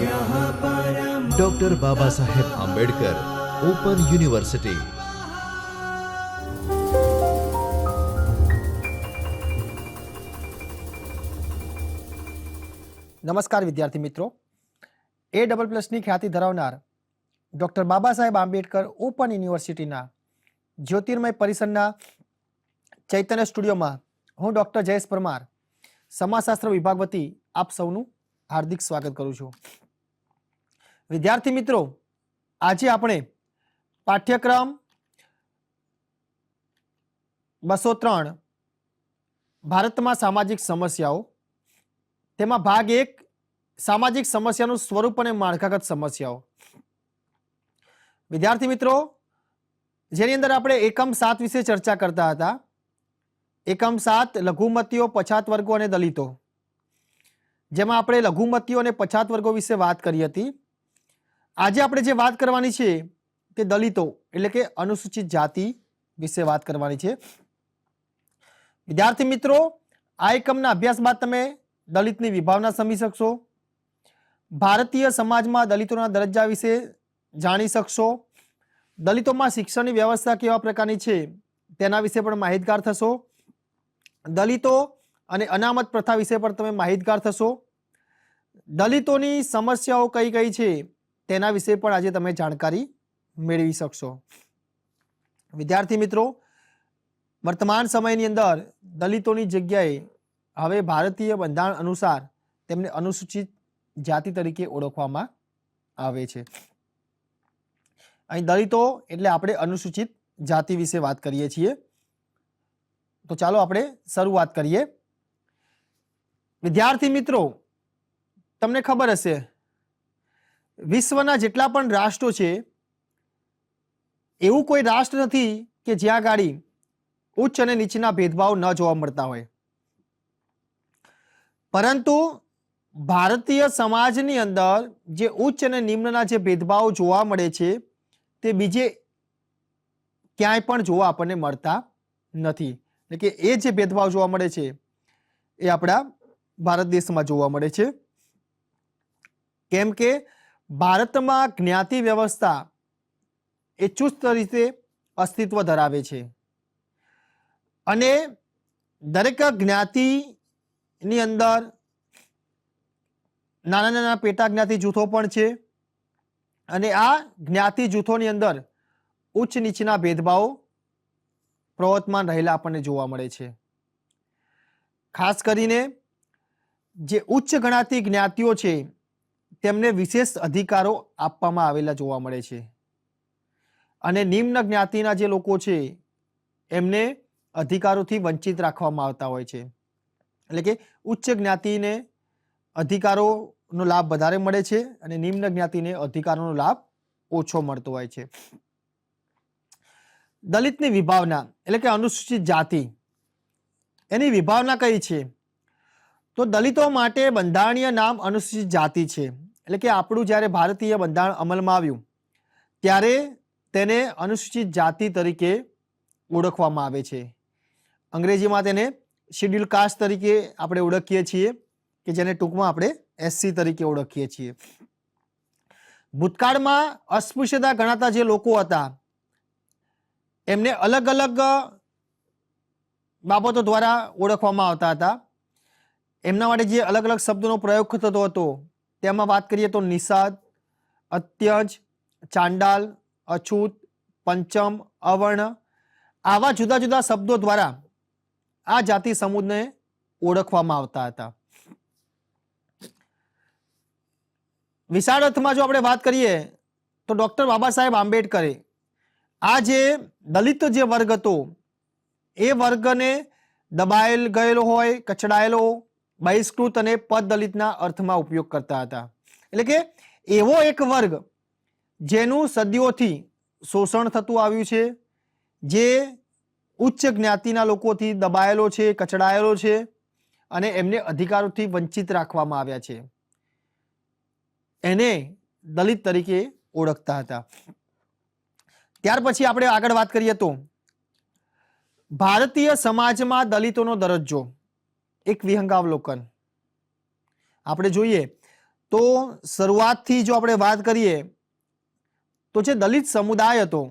Doctor Baba Saheb Ambedkar open university નમસ્કાર વિદ્યાર્થી મિત્રો. એ ડબલ પ્લસની ખ્યાતિ ધરાવનાર ડૉક્ટર બાબા સાહેબ આંબેડકર ઓપન યુનિવર્સિટીના જ્યોતિર્મય પરિસરના ચૈતન્ય સ્ટુડિયોમાં હું ડૉક્ટર જયેશ પરમાર, સમાજશાસ્ત્ર વિભાગ વતી આપ સૌનું હાર્દિક સ્વાગત કરું છું. વિદ્યાર્થી મિત્રો, આજે આપણે પાઠ્યક્રમ બસો ત્રણ, ભારતમાં સામાજિક સમસ્યાઓ. તેમાં ભાગ એક, સામાજિક સમસ્યાનું સ્વરૂપ અને માળખાગત સમસ્યાઓ. વિદ્યાર્થી મિત્રો, જેની અંદર આપણે એકમ સાત વિશે ચર્ચા કરતા હતા. એકમ સાત, લઘુમતીઓ, પછાત વર્ગો અને દલિતો. જેમાં આપણે લઘુમતીઓ અને પછાત વર્ગો વિશે વાત કરી હતી. આજે આપણે જે વાત કરવાની છે તે દલિતો, એટલે કે અનુસૂચિત જાતિ વિશે વાત કરવાની છે. વિદ્યાર્થી મિત્રો, આ એકમના અભ્યાસ બાદ તમે દલિતની વિભાવના સમજી શકશો. ભારતીય સમાજમાં દલિતોના દરજ્જા વિશે જાણી શકશો. દલિતોમાં શિક્ષણની વ્યવસ્થા કેવા પ્રકારની છે તેના વિશે પણ માહિતગાર થશો. દલિતો અને અનામત પ્રથા વિશે પણ તમે માહિતગાર થશો. દલિતોની સમસ્યાઓ કઈ કઈ છે તેના વિશે પણ આજે તમે જાણકારી મેળવી શકશો. વિદ્યાર્થી મિત્રો, વર્તમાન સમયની અંદર દલિતોની જગ્યાએ હવે ભારતીય બંધારણ અનુસાર તેમને અનુસૂચિત જાતિ તરીકે ઓળખવામાં આવે છે. અહીં દલિતો એટલે આપણે અનુસૂચિત જાતિ વિશે વાત કરીએ છીએ. તો ચાલો આપણે શરૂઆત કરીએ. વિદ્યાર્થી મિત્રો, તમને ખબર હશે વિશ્વના જેટલા પણ રાષ્ટ્રો છે, એવું કોઈ રાષ્ટ્ર નથી કે જ્યાં ગાડી ઉચ્ચ અને નીચના ભેદભાવ ન જોવા મળતા હોય. પરંતુ ભારતીય સમાજની અંદર જે ઉચ્ચ અને નિમ્નના જે ભેદભાવ જોવા મળે છે, તે બીજે ક્યાંય પણ જોવા આપણને મળતા નથી. એટલે કે એ જે ભેદભાવ જોવા મળે છે, એ આપણા ભારત દેશમાં જોવા મળે છે. કેમ કે ભારતમાં જ્ઞાતિ વ્યવસ્થા એ ચુસ્ત રીતે અસ્તિત્વ ધરાવે છે. અને દરેક જ્ઞાતિની અંદર નાના નાના પેટા જ્ઞાતિ જૂથો પણ છે અને આ જ્ઞાતિ જૂથોની અંદર ઉચ્ચ નીચના ભેદભાવો પ્રવર્તમાન રહેલા આપણને જોવા મળે છે. ખાસ કરીને જે ઉચ્ચ ગણાતી જ્ઞાતિઓ છે તેમને વિશેષ અધિકારો આપવામાં આવેલા જોવા મળે છે. અને નિમ્ન જ્ઞાતિના જે લોકો છે, એમને અધિકારોથી વંચિત રાખવામાં આવતા હોય છે. એટલે કે ઉચ્ચ જ્ઞાતિને અધિકારોનો લાભ વધારે મળે છે અને નિમ્ન જ્ઞાતિને અધિકારોનો લાભ ઓછો મળતો હોય છે. દલિતની વિભાવના એટલે કે અનુસૂચિત જાતિ, એની વિભાવના કઈ છે? તો દલિતો માટે બંધારણીય નામ અનુસૂચિત જાતિ છે. એટલે કે આપણું જ્યારે ભારતીય બંધારણ અમલમાં આવ્યું, ત્યારે તેને અનુસૂચિત જાતિ તરીકે ઓળખવામાં આવે છે. અંગ્રેજીમાં તેને શિડ્યુલ કાસ્ટ તરીકે આપણે ઓળખીએ છીએ, કે જેને ટૂંકમાં આપણે એસસી તરીકે ઓળખીએ છીએ. ભૂતકાળમાં અસ્પૃશ્યતા ગણાતા જે લોકો હતા, એમને અલગ અલગ બાબતો દ્વારા ઓળખવામાં આવતા હતા. એમના માટે જે અલગ અલગ શબ્દોનો પ્રયોગ થતો હતો તેમાં વાત કરીએ તો નિષાદ, અત્યજ, ચાંડાલ, અછૂત, પંચમ, અવર્ણ આવા જુદા જુદા શબ્દો દ્વારા આ જાતિ સમૂહને ઓળખવામાં આવતા હતા. વિશાળ અર્થમાં જો આપણે વાત કરીએ તો ડોક્ટર બાબા સાહેબ આંબેડકરે આ જે દલિત જે વર્ગ હતો, એ વર્ગને દબાયેલ ગયેલો હોય, કચડાયેલો બહિષ્કૃત અને પદ દલિતના અર્થમાં ઉપયોગ કરતા હતા. એટલે કે એવો એક વર્ગ જેનું સદીઓથી શોષણ થતું આવ્યું છે, જે ઉચ્ચ જ્ઞાતિના લોકોથી દબાયેલો છે, કચડાયેલો છે અને એમને અધિકારોથી વંચિત રાખવામાં આવ્યા છે. એને દલિત તરીકે ઓળખતા હતા. ત્યાર પછી આપણે આગળ વાત કરીએ તો ભારતીય સમાજમાં દલિતોનો દરજ્જો. એક વિહંગાવલોકન આપણે જોઈએ તો શરૂઆતથી જો આપણે વાત કરીએ તો જે દલિત સમુદાય હતો,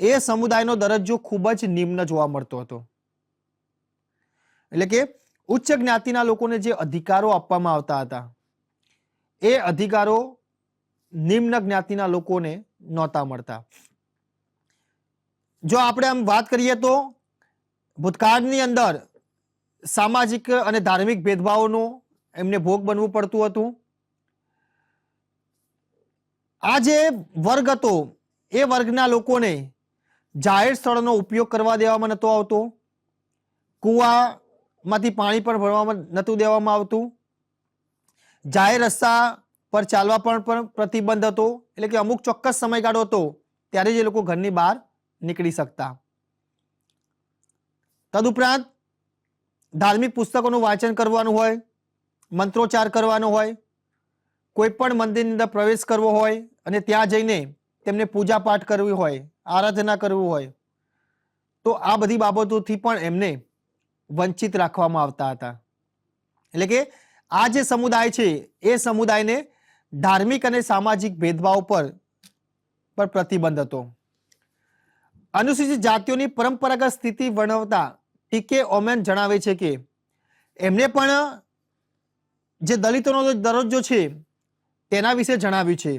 એ સમુદાયનો દરજ્જો ખૂબ જ નિમ્ન જોવા મળતો હતો. એટલે કે ઉચ્ચ જ્ઞાતિના લોકોને જે અધિકારો આપવામાં આવતા હતા, એ અધિકારો નિમ્ન જ્ઞાતિના લોકોને નહોતા મળતા. જો આપણે આમ વાત કરીએ તો ભૂતકાળની અંદર સામાજિક અને ધાર્મિક ભેદભાવોનો એમને ભોગ બનવું પડતું હતું. આ જે વર્ગ હતો, એ વર્ગના લોકોને જાહેર સ્થળોનો ઉપયોગ કરવા દેવામાં નહોતો આવતો. કૂવામાંથી પાણી પણ ભરવામાં નહોતું દેવામાં આવતું. જાહેર રસ્તા પર ચાલવા પણ પ્રતિબંધ હતો. એટલે કે અમુક ચોક્કસ સમયગાળો હતો, ત્યારે જ એ લોકો ઘરની બહાર નીકળી શકતા. તદુપરાંત ધાર્મિક પુસ્તકોનું વાંચન કરવાનું હોય, મંત્રોચ્ચાર કરવાનો હોય, કોઈ પણ મંદિરની અંદર પ્રવેશ કરવો હોય અને ત્યાં જઈને તેમને પૂજા પાઠ કરવી હોય, આરાધના કરવું હોય, તો આ બધી બાબતોથી પણ એમને વંચિત રાખવામાં આવતા હતા. એટલે કે આ જે સમુદાય છે, એ સમુદાયને ધાર્મિક અને સામાજિક ભેદભાવ પર પર પ્રતિબંધ હતો. અનુસૂચિત જાતિઓની પરંપરાગત સ્થિતિ વર્ણવતા ટીકે ઓમેન જણાવે છે કે એમને પણ જે દલિતોનો દરજ્જો છે, તેના વિશે જણાવ્યું છે.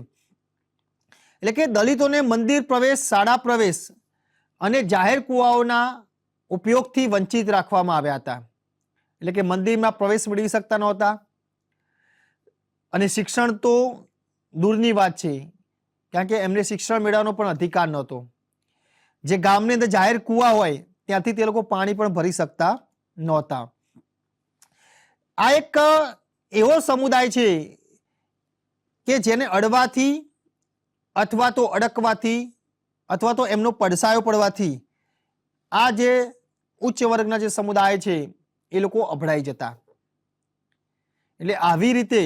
એટલે કે દલિતોને મંદિર પ્રવેશ, શાળા પ્રવેશ અને જાહેર કુવાઓના ઉપયોગથી વંચિત રાખવામાં આવ્યા હતા. એટલે કે મંદિરમાં પ્રવેશ મેળવી શકતા નહોતા. અને શિક્ષણ તો દૂરની વાત છે, કારણ કે એમને શિક્ષણ મેળવવાનો પણ અધિકાર નહોતો. જે ગામની અંદર જાહેર કુવા હોય ત્યાંથી તે લોકો પાણી પણ ભરી શકતા નહોતા. આ એક એવો સમુદાય છે કે જેને અડવાથી અથવા તો અડકવાથી અથવા તો એમનો પડસાયો પડવાથી આ જે ઉચ્ચ વર્ગના જે સમુદાય છે એ લોકો અભડાઈ જતા. એટલે આવી રીતે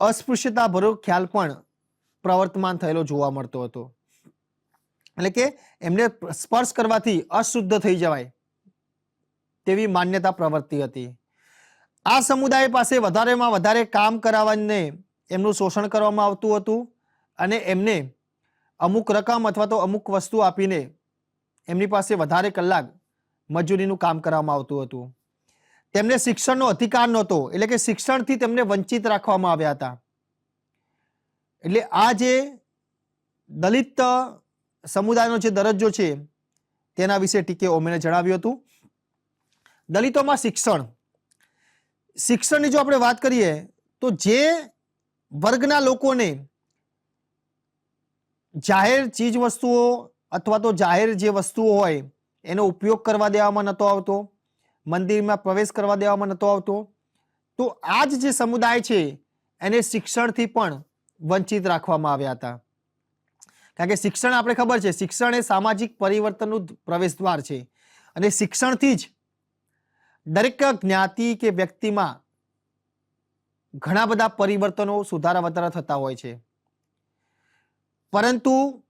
અસ્પૃશ્યતા ભરો ખ્યાલ પણ પ્રવર્તમાન થયેલો જોવા મળતો હતો. એટલે કે એમને સ્પર્શ કરવાથી અશુદ્ધ થઈ જવાય તેવી માન્યતા પ્રવર્તી હતી. આ સમુદાય પાસે વધારેમાં વધારે કામ કરાવવાને એમનું શોષણ કરવામાં આવતું હતું અને એમને અમુક રકમ અથવા તો અમુક વસ્તુ આપીને એમની પાસે વધારે કલાક મજૂરીનું કામ કરવામાં આવતું હતું. તેમને શિક્ષણનો અધિકાર નહોતો, એટલે કે શિક્ષણથી તેમને વંચિત રાખવામાં આવ્યા હતા. એટલે આ જે દલિત સમુદાયનો જે દરજ્જો છે, તેના વિશે ટીકે ઓમેને જણાવ્યું હતું. દલિતોમાં શિક્ષણ. શિક્ષણની જો આપણે વાત કરીએ, તો જે વર્ગના લોકોને જાહેર ચીજ વસ્તુઓ અથવા તો જાહેર જે વસ્તુઓ હોય, એનો ઉપયોગ કરવા દેવામાં નહોતો આવતો, મંદિરમાં પ્રવેશ કરવા દેવામાં નહોતો આવતો, તો આ જ જે સમુદાય છે, એને શિક્ષણથી પણ વંચિત રાખવામાં આવ્યા હતા. કારણ કે શિક્ષણ આપણે ખબર છે, શિક્ષણ એ સામાજિક પરિવર્તનનું પ્રવેશ દ્વાર છે. અને શિક્ષણથી જ દરેક જ્ઞાતિ કે વ્યક્તિમાં ઘણા બધા પરિવર્તનો સુધારા વધારા થતા હોય છે. પરંતુ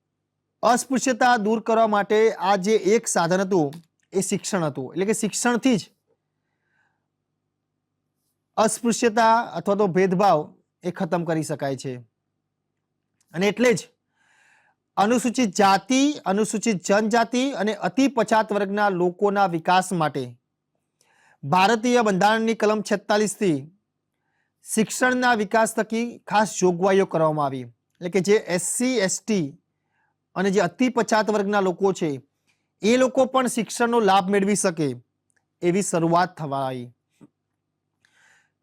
અસ્પૃશ્યતા દૂર કરવા માટે આ જે એક સાધન હતું, એ શિક્ષણ હતું. એટલે કે શિક્ષણથી જ અસ્પૃશ્યતા અથવા તો ભેદભાવ એ ખતમ કરી શકાય છે. અને એટલે જ અનુસૂચિત જાતિ, અનુસૂચિત જનજાતિ અને અતિ પછાત વર્ગના લોકોના વિકાસ માટે ભારતીય બંધારણની કલમ છેતાલીસથી શિક્ષણના વિકાસ થકી ખાસ જોગવાઈઓ કરવામાં આવી. એટલે કે જે એસસી એસટી અને જે અતિ પછાત વર્ગના લોકો છે, એ લોકો પણ શિક્ષણનો લાભ મેળવી શકે એવી શરૂઆત થવા આવી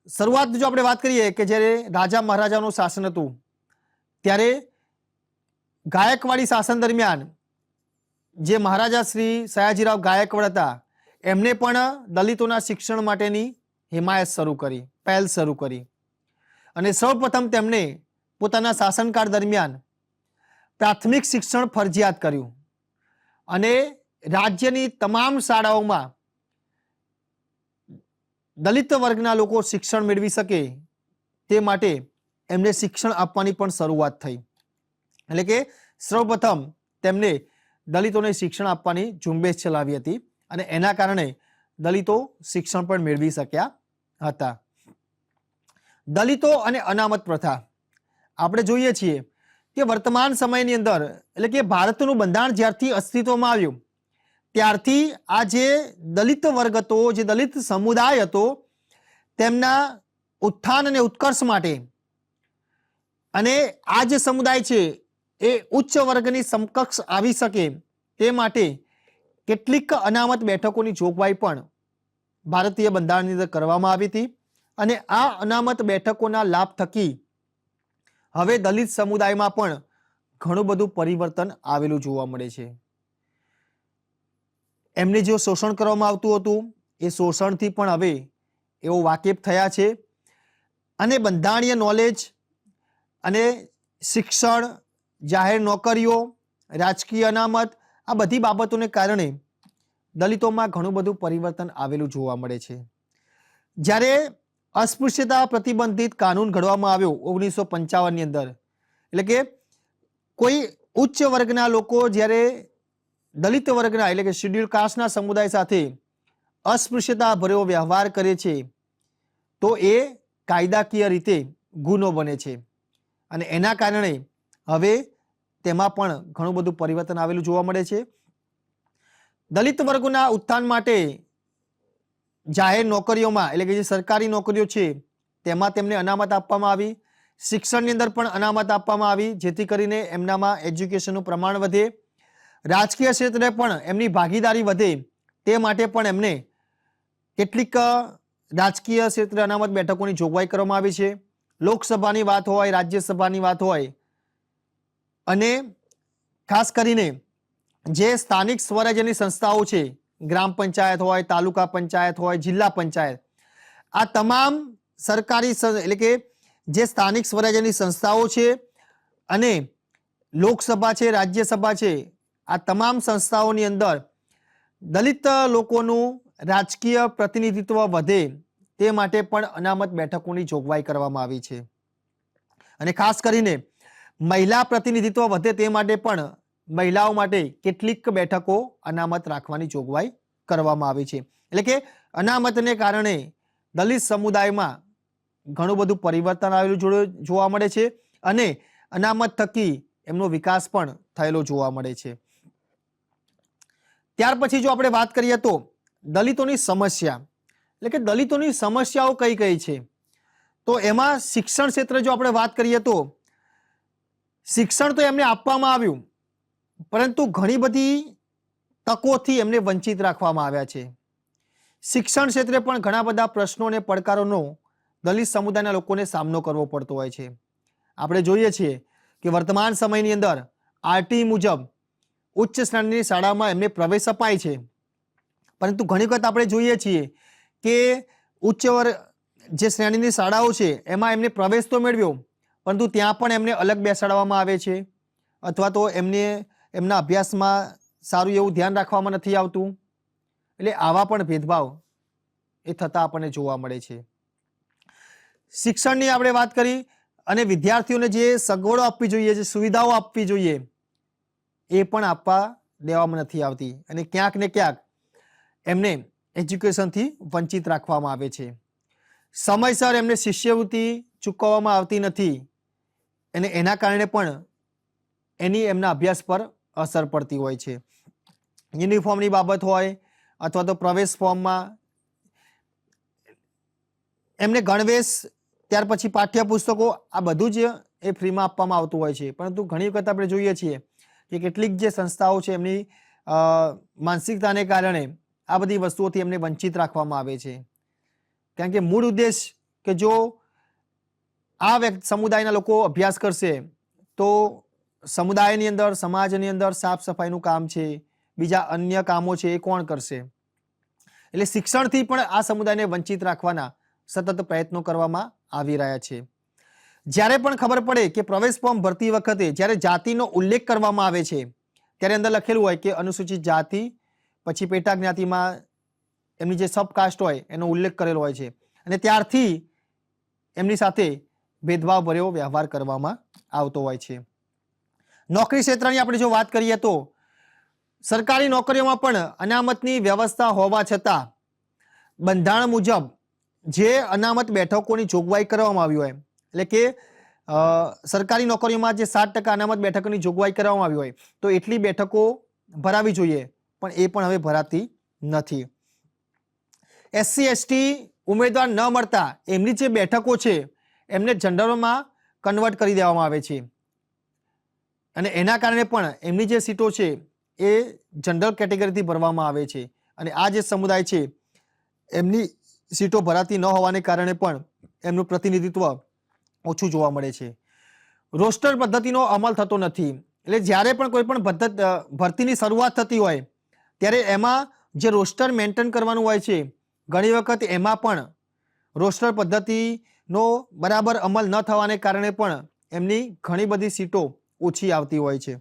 શરૂઆત જો આપણે વાત કરીએ કે જ્યારે રાજા મહારાજાનું શાસન હતું, ત્યારે ગાયકવાડી શાસન દરમિયાન જે મહારાજા શ્રી સયાજીરાવ ગાયકવાડ હતા, એમને પણ દલિતોના શિક્ષણ માટેની હિમાયત શરૂ કરી, પહેલ શરૂ કરી. અને સૌપ્રથમ તેમણે પોતાના શાસનકાળ દરમિયાન પ્રાથમિક શિક્ષણ ફરજિયાત કર્યું અને રાજ્યની તમામ શાળાઓમાં દલિત વર્ગના લોકો શિક્ષણ મેળવી શકે તે માટે એમને શિક્ષણ આપવાની પણ શરૂઆત થઈ. એટલે કે સૌપ્રથમ તેમને દલિતોને શિક્ષણ આપવાની ઝુંબેશ ચલાવી હતી અને એના કારણે દલિતો શિક્ષણ પણ મેળવી શક્યા હતા. દલિતો અને અનામત પ્રથા. આપણે જોઈએ છીએ કે વર્તમાન સમયની અંદર એટલે કે ભારતનું બંધારણ જ્યારથી અસ્તિત્વમાં આવ્યું, ત્યારથી આ જે દલિત વર્ગ હતો, જે દલિત સમુદાય હતો, તેમના ઉત્થાન અને ઉત્કર્ષ માટે અને આ જે સમુદાય છે એ ઉચ્ચ વર્ગની સમકક્ષ આવી શકે તે માટે કેટલીક અનામત બેઠકોની જોગવાઈ પણ ભારતીય બંધારણની અંદર કરવામાં આવી હતી અને આ અનામત બેઠકોના લાભ થકી હવે દલિત સમુદાયમાં પણ ઘણું બધું પરિવર્તન આવેલું જોવા મળે છે. એમને જે શોષણ કરવામાં આવતું હતું, એ શોષણથી પણ હવે એઓ વાકેફ થયા છે. અને બંધારણીય નોલેજ અને શિક્ષણ જાહેર નોકરીઓ, રાજકીય અનામત, આ બધી બાબતોને કારણે દલિતોમાં ઘણું બધું પરિવર્તન આવેલું જોવા મળે છે. જ્યારે અસ્પૃશ્યતા પ્રતિબંધિત કાનૂન ઘડવામાં આવ્યો ઓગણીસો પંચાવનની અંદર, એટલે કે કોઈ ઉચ્ચ વર્ગના લોકો જ્યારે દલિત વર્ગના એટલે કે શેડ્યુલ કાસ્ટના સમુદાય સાથે અસ્પૃશ્યતા ભર્યો વ્યવહાર કરે છે, તો એ કાયદાકીય રીતે ગુનો બને છે. અને એના કારણે હવે તેમાં પણ ઘણું બધું પરિવર્તન આવેલું જોવા મળે છે. દલિત વર્ગોના ઉત્થાન માટે જાહેર નોકરીઓમાં, એટલે કે જે સરકારી નોકરીઓ છે, તેમાં તેમને અનામત આપવામાં આવી. શિક્ષણની અંદર પણ અનામત આપવામાં આવી, જેથી કરીને એમનામાં એજ્યુકેશનનું પ્રમાણ વધે. રાજકીય ક્ષેત્રે પણ એમની ભાગીદારી વધે, તે માટે પણ એમને કેટલીક રાજકીય ક્ષેત્રે અનામત બેઠકોની જોગવાઈ કરવામાં આવી છે. લોકસભાની વાત હોય, રાજ્યસભાની વાત હોય અને ખાસ કરીને જે સ્થાનિક સ્વરાજ્યની સંસ્થાઓ છે, ગ્રામ પંચાયત હોય, તાલુકા પંચાયત હોય, જિલ્લા પંચાયત, આ તમામ સરકારી એટલે કે જે સ્થાનિક સ્વરાજ્યની સંસ્થાઓ છે અને લોકસભા છે, રાજ્યસભા છે, આ તમામ સંસ્થાઓની અંદર દલિત લોકોનું રાજકીય પ્રતિનિધિત્વ વધે તે માટે પણ અનામત બેઠકોની જોગવાઈ કરવામાં આવી છે. અને ખાસ કરીને મહિલા પ્રતિનિધિત્વ વધે તે માટે પણ મહિલાઓ માટે કેટલીક બેઠકો અનામત રાખવાની જોગવાઈ કરવામાં આવી છે. એટલે કે અનામતને કારણે દલિત સમુદાયમાં ઘણું બધું પરિવર્તન આવેલું જોવા મળે છે અને અનામત થકી એમનો વિકાસ પણ થયેલો જોવા મળે છે. ત્યાર પછી જો આપણે વાત કરીએ તો દલિતોની સમસ્યા. એટલે કે દલિતોની સમસ્યાઓ કઈ કઈ છે? તો એમાં શિક્ષણ ક્ષેત્રે જો આપણે વાત કરીએ તો શિક્ષણ તો એમને આપવામાં આવ્યું, પરંતુ ઘણી બધી તકોથી એમને વંચિત રાખવામાં આવ્યા છે. શિક્ષણ ક્ષેત્રે પણ ઘણા બધા પ્રશ્નો અને પડકારોનો દલિત સમુદાયના લોકોને સામનો કરવો પડતો હોય છે. આપણે જોઈએ છીએ કે વર્તમાન સમયની અંદર આરટી મુજબ ઉચ્ચ શ્રેણીની શાળામાં એમને પ્રવેશ અપાય છે. પરંતુ ઘણી વખત આપણે જોઈએ છીએ કે ઉચ્ચ જે શ્રેણીની શાળાઓ છે, એમાં એમને પ્રવેશ તો મેળવ્યો પરંતુ ત્યાં પણ એમને અલગ બેસાડવામાં આવે છે અથવા તો એમને એમના અભ્યાસમાં સારું એવું ધ્યાન રાખવામાં નથી આવતું. એટલે આવા પણ ભેદભાવ એ થતા આપણને જોવા મળે છે. શિક્ષણની આપણે વાત કરી અને વિદ્યાર્થીઓને જે સગવડો આપવી જોઈએ, જે સુવિધાઓ આપવી જોઈએ, એ પણ આપવા દેવામાં નથી આવતી અને ક્યાંક ને ક્યાંક એમને એજ્યુકેશનથી વંચિત રાખવામાં આવે છે. સમયસર એમને શિષ્યવૃત્તિ ચૂકવવામાં આવતી નથી. અને એના કારણે પણ એની એમના અભ્યાસ પર અસર પડતી હોય છે. યુનિફોર્મની બાબત હોય અથવા તો પ્રવેશ ફોર્મમાં એમને ગણવેશ, ત્યાર પછી પાઠ્યપુસ્તકો, આ બધું જ એ ફ્રીમાં આપવામાં આવતું હોય છે. પરંતુ ઘણી વખત આપણે જોઈએ છીએ કે કેટલીક જે સંસ્થાઓ છે એમની માનસિકતાને કારણે આ બધી વસ્તુઓથી એમને વંચિત રાખવામાં આવે છે. કારણ કે મૂળ ઉદ્દેશ કે જો આ સમુદાયના લોકો અભ્યાસ કરશે તો સમુદાયની અંદર, સમાજની અંદર સાફ સફાઈનું કામ છે, બીજા અન્ય કામો છે એ કોણ કરશે? એટલે શિક્ષણથી પણ આ સમુદાયને વંચિત રાખવાના સતત પ્રયત્નો કરવામાં આવી રહ્યા છે. જ્યારે પણ ખબર પડે કે પ્રવેશ ફોર્મ ભરતી વખતે જ્યારે જાતિનો ઉલ્લેખ કરવામાં આવે છે, ત્યારે અંદર લખેલું હોય કે અનુસૂચિત જાતિ, પછી પેટા જ્ઞાતિમાં એમની જે સબકાસ્ટ હોય એનો ઉલ્લેખ કરેલો હોય છે. અને ત્યારથી એમની સાથે ભેદભાવ ભર્યો વ્યવહાર કરવામાં આવતો હોય છે. નોકરી ક્ષેત્રની આપણે જો વાત કરીએ તો સરકારી નોકરીઓમાં પણ અનામતની વ્યવસ્થા હોવા છતાં બંધારણ મુજબ જે અનામત બેઠકોની જોગવાઈ કરવામાં આવી હોય, એટલે કે સરકારી નોકરીઓમાં જે સાત ટકા અનામત બેઠકોની જોગવાઈ કરવામાં આવી હોય, તો એટલી બેઠકો ભરાવી જોઈએ, પણ એ પણ હવે ભરાતી નથી. એસસી, એસટી ઉમેદવાર ન મળતા એમની જે બેઠકો છે એમને જનરલમાં કન્વર્ટ કરી દેવામાં આવે છે. અને એના કારણે પણ એમની જે સીટો છે એ જનરલ કેટેગરીથી ભરવામાં આવે છે. અને આ જે સમુદાય છે, એમની સીટો ભરાતી ન હોવાને કારણે પણ એમનું પ્રતિનિધિત્વ ઓછું જોવા મળે છે. રોસ્ટર પદ્ધતિનો અમલ થતો નથી. એટલે જ્યારે પણ કોઈ પણ પદ્ધત ભરતીની શરૂઆત થતી હોય, ત્યારે એમાં જે રોસ્ટર મેન્ટેન કરવાનું હોય છે, ઘણી વખત એમાં પણ રોસ્ટર પદ્ધતિનો બરાબર અમલ ન થવાને કારણે પણ એમની ઘણી બધી સીટો ઓછી આવતી હોય છે.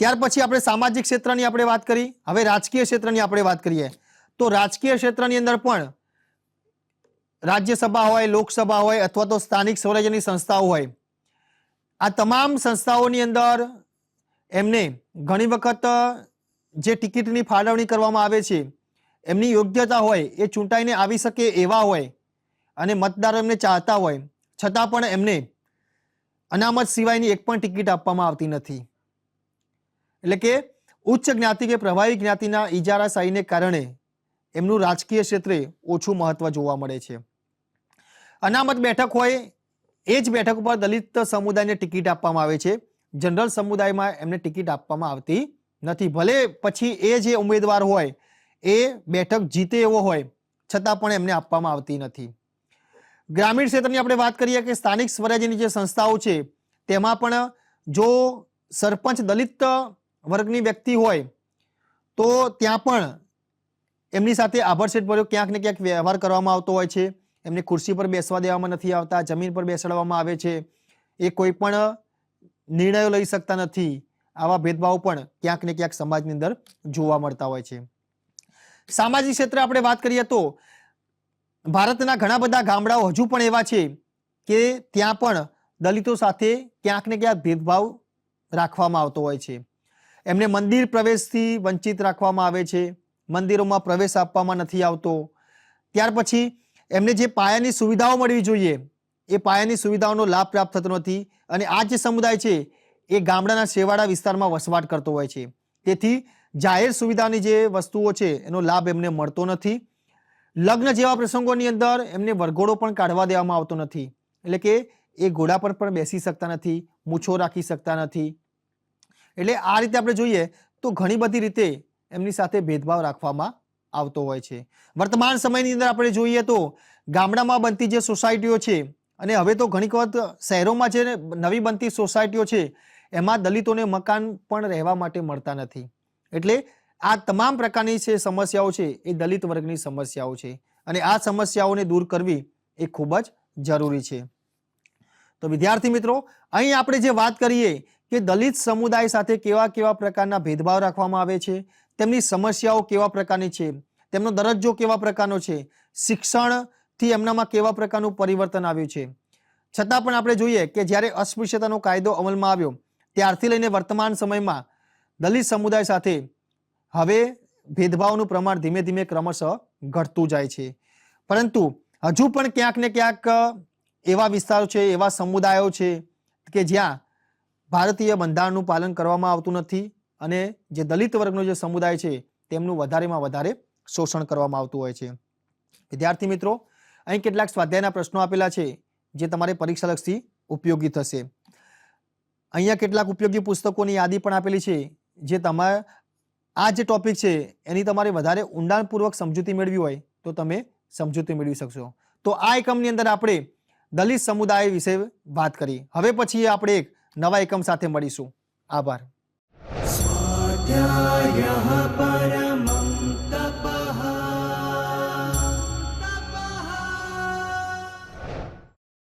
ત્યાર પછી આપણે સામાજિક ક્ષેત્રની આપણે વાત કરી. હવે રાજકીય ક્ષેત્રની આપણે વાત કરીએ. તો રાજકીય ક્ષેત્રની અંદર પણ રાજ્યસભા હોય, લોકસભા હોય અથવા તો સ્થાનિક સ્વરાજ્યની સંસ્થાઓ હોય. આ તમામ સંસ્થાઓની અંદર એમને ઘણી વખત જે ટિકિટની ફાળવણી કરવામાં આવે છે, એમની યોગ્યતા હોય એ ચૂંટાઈને આવી શકે એવા હોય. અને મતદારો એમને ચાહતા હોય, છતાં પણ એમને અનામત સિવાયની એક પણ ટિકિટ આપવામાં આવતી નથી. એટલે કે ઉચ્ચ જ્ઞાતિ કે પ્રભાવી જ્ઞાતિના ઇજારાશાહીને કારણે એમનું રાજકીય ક્ષેત્રે ઓછું મહત્વ જોવા મળે છે. અનામત બેઠક હોય, એ જ બેઠક ઉપર દલિત સમુદાયને ટિકિટ આપવામાં આવે છે. જનરલ સમુદાયમાં એમને ટિકિટ આપવામાં આવતી નથી. ભલે પછી એ જે ઉમેદવાર હોય, એ બેઠક જીતે એવો હોય, છતાં પણ એમને આપવામાં આવતી નથી. ગ્રામીણ ક્ષેત્રની આપણે વાત કરીએ કે સ્થાનિક સ્વરાજ્યની જે સંસ્થાઓ છે, તેમાં પણ જો સરપંચ દલિત વર્ગની વ્યક્તિ હોય, તો ત્યાં પણ એમની સાથે આભરશેટ ભર્યો. ક્યાંક ને ક્યાંક વ્યવહાર કરવામાં આવતો હોય છે. એમને ખુરશી પર બેસવા દેવામાં નથી આવતા, જમીન પર બેસાડવામાં આવે છે. એ કોઈ પણ નિર્ણયો લઈ શકતા નથી. આવા ભેદભાવ પણ ક્યાંક ને ક્યાંક સમાજની અંદર જોવા મળતા હોય છે. સામાજિક ક્ષેત્રે આપણે વાત કરીએ તો ભારતના ઘણા બધા ગામડાઓ હજુ પણ એવા છે કે ત્યાં પણ દલિતો સાથે ક્યાંક ને ક્યાંક ભેદભાવ રાખવામાં આવતો હોય છે. એમને મંદિર પ્રવેશથી વંચિત રાખવામાં આવે છે. મંદિરોમાં પ્રવેશ આપવામાં નથી આવતો. ત્યાર પછી એમને જે પાયાની સુવિધાઓ મળવી જોઈએ, એ પાયાની સુવિધાઓનો લાભ પ્રાપ્ત થતો નથી અને આ જે સમુદાય છે, એ ગામડાના છેવાડા વિસ્તારમાં વસવાટ કરતો હોય છે. તેથી જાહેર સુવિધાની જે વસ્તુઓ છે, એનો લાભ એમને મળતો નથી. લગ્ન જેવા પ્રસંગોની અંદર એમને વરઘોડો પણ કાઢવા દેવામાં આવતો નથી. એટલે કે એ ઘોડા પર પણ બેસી શકતા નથી, મૂછો રાખી શકતા નથી. એટલે આ રીતે આપણે જોઈએ તો ઘણી બધી રીતે એમની સાથે ભેદભાવ રાખવામાં આવતો હોય છે. વર્તમાન સમયની અંદર આપણે જોઈએ તો ગામડામાં બનતી જે સોસાયટીઓ છે અને હવે તો ઘણી વખત શહેરોમાં જે નવી બનતી સોસાયટીઓ છે, એમાં દલિતોને મકાન પણ રહેવા માટે મળતા નથી. એટલે આ તમામ પ્રકારની જે સમસ્યાઓ છે એ દલિત વર્ગની સમસ્યાઓ છે અને આ સમસ્યાઓને દૂર કરવી એ ખૂબ જ જરૂરી છે. તો વિદ્યાર્થી મિત્રો, અહીં આપણે જે વાત કરીએ કે દલિત સમુદાય સાથે કેવા કેવા પ્રકારના ભેદભાવ રાખવામાં આવે છે, તેમની સમસ્યાઓ કેવા પ્રકારની છે, તેમનો દરજ્જો કેવા પ્રકારનો છે, શિક્ષણથી એમનામાં કેવા પ્રકારનું પરિવર્તન આવ્યું છે. છતાં પણ આપણે જોઈએ કે જ્યારે અસ્પૃશ્યતાનો કાયદો અમલમાં આવ્યો, ત્યારથી લઈને વર્તમાન સમયમાં દલિત સમુદાય સાથે હવે ભેદભાવનું પ્રમાણ ધીમે ધીમે ક્રમશઃ ઘટતું જાય છે. પરંતુ હજુ પણ ક્યાંક ને ક્યાંક એવા વિસ્તારો છે, એવા સમુદાયો છે કે જ્યાં ભારતીય બંધારણનું પાલન કરવામાં આવતું નથી અને જે દલિત વર્ગનો જે સમુદાય છે તેમનું વધારેમાં વધારે શોષણ કરવામાં આવતું હોય છે. વિદ્યાર્થી મિત્રો, અહીં કેટલાક સ્વાધ્યાયના પ્રશ્નો આપેલા છે જે તમારે પરીક્ષાલક્ષી ઉપયોગી થશે. અહીંયા કેટલાક ઉપયોગી પુસ્તકોની યાદી પણ આપેલી છે જે તમારે આ જે ટોપિક છે, એની તમારે વધારે ઊંડાણપૂર્વક સમજૂતી મેળવી હોય, તો તમે સમજૂતી મેળવી શકશો. તો આ એકમની અંદર આપણે દલિત સમુદાય વિશે વાત કરી. હવે પછી આપણે એક નવા એકમ સાથે મળીશું. આભાર. સ્વાધ્યાય